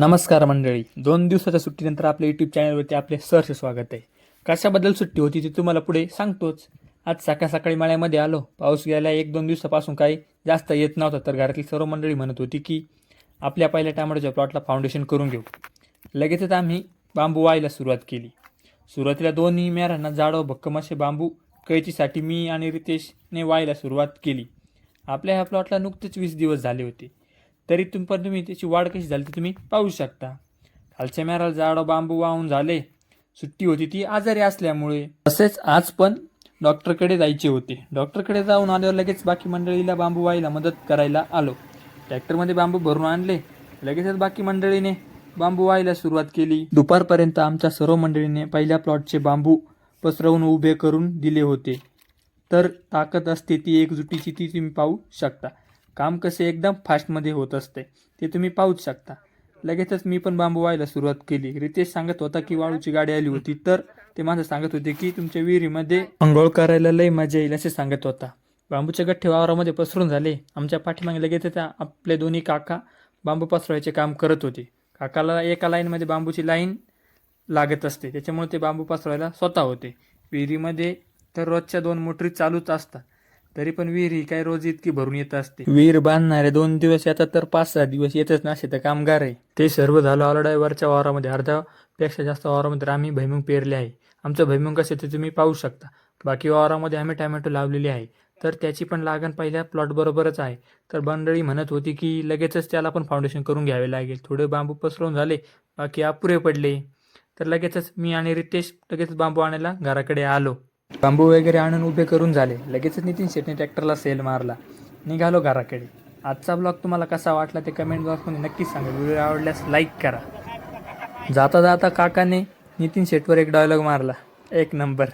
नमस्कार मंडळी. दोन दिवसाच्या सुट्टीनंतर आपल्या यूट्यूब चॅनलवरती आपले सहर्ष स्वागत आहे. कशाबद्दल सुट्टी होती ते तुम्हाला पुढे सांगतोच. आज सकाळ सकाळी मळ्यामध्ये आलो. पाऊस गेल्या एक दोन दिवसापासून काही जास्त येत नव्हता तर घरातली सर्व मंडळी म्हणत होती की आपल्या पहिल्या टमाटोच्या प्लॉटला फाउंडेशन करून घेऊ. लगेचच आम्ही बांबू व्हायला सुरुवात केली. सुरुवातीला दोन्ही मेरांना जाडो भक्कम असे बांबू कैचीसाठी मी आणि रितेशने वायला सुरुवात केली. आपल्या ह्या प्लॉटला नुकतेच वीस दिवस झाले होते. तरी तुम पण तुम्ही त्याची वाढ कशी झाली ती तुम्ही पाहू शकता. खालच्या मेराला जाडो बांबू वाहून झाले. सुट्टी होती ती आजारी असल्यामुळे. तसेच आज पण डॉक्टरकडे जायचे होते. डॉक्टरकडे जाऊन आल्यावर लगेच बाकी मंडळीला बांबू व्हायला मदत करायला आलो. ट्रॅक्टरमध्ये बांबू भरून आणले. लगेचच बाकी मंडळीने बांबू व्हायला सुरुवात केली. दुपारपर्यंत आमच्या सर्व मंडळीने पहिल्या प्लॉटचे बांबू पसरवून उभे करून दिले होते. तर ताकद असते ती एकजुटीची ती तुम्ही पाहू शकता. काम कसे एकदम फास्टमध्ये होत असते ते तुम्ही पाहूच शकता. लगेचच मी पण बांबू व्हायला सुरुवात केली. रितेश सांगत होता की वाळूची गाडी आली होती तर ते माझं सांगत होते की तुमच्या विहिरीमध्ये अंघोळ करायला लय मजा येईल असे सांगत होता. बांबूचे गठ्ठे वावरामध्ये पसरून झाले. आमच्या पाठीमागे लगेचच आपले दोन्ही काका बांबू पसरवायचे काम करत होते. काकाला एका लाईनमध्ये बांबूची लाईन लागत असते त्याच्यामुळे ते बांबू पसरवायला स्वतः होते. विहिरीमध्ये तर रोजच्या दोन मोटरी चालूच असतात. तरी पण विहीर ही काय रोज इतकी भरून येत असते. विहीर बांधणारे दोन दिवस येतात तर पाच सहा दिवस येतच नसे तर कामगार आहे. ते सर्व झालं ऑलडायवरच्या वावरामध्ये. अर्ध्यापेक्षा जास्त वावरामध्ये तर आम्ही भैमुंग पेरले आहे. आमचं भैमुंग कसे ते तुम्ही पाहू शकता. बाकी वावरामध्ये आम्ही टॅमॅटो लावलेले आहे. तर त्याची पण लागण पहिल्या प्लॉट बरोबरच आहे. तर मंडळी म्हणत होती की लगेचच त्याला पण फाउंडेशन करून घ्यावे लागेल. थोडे बांबू पसरवून झाले. बाकी अपुरे पडले. तर लगेचच मी आणि रितेश लगेच बांबू आणायला घराकडे आलो. बांबू वगैरे आणून उभे करून झाले. लगेचच नितीन शेटने ट्रॅक्टरला सेल मारला. निघालो घराकडे. आजचा ब्लॉग तुम्हाला कसा वाटला ते कमेंट बॉक्समध्ये नक्कीच सांगा. व्हिडिओ आवडल्यास लाईक करा. जाता जाता काकाने नितीन शेटवर एक डायलॉग मारला. एक नंबर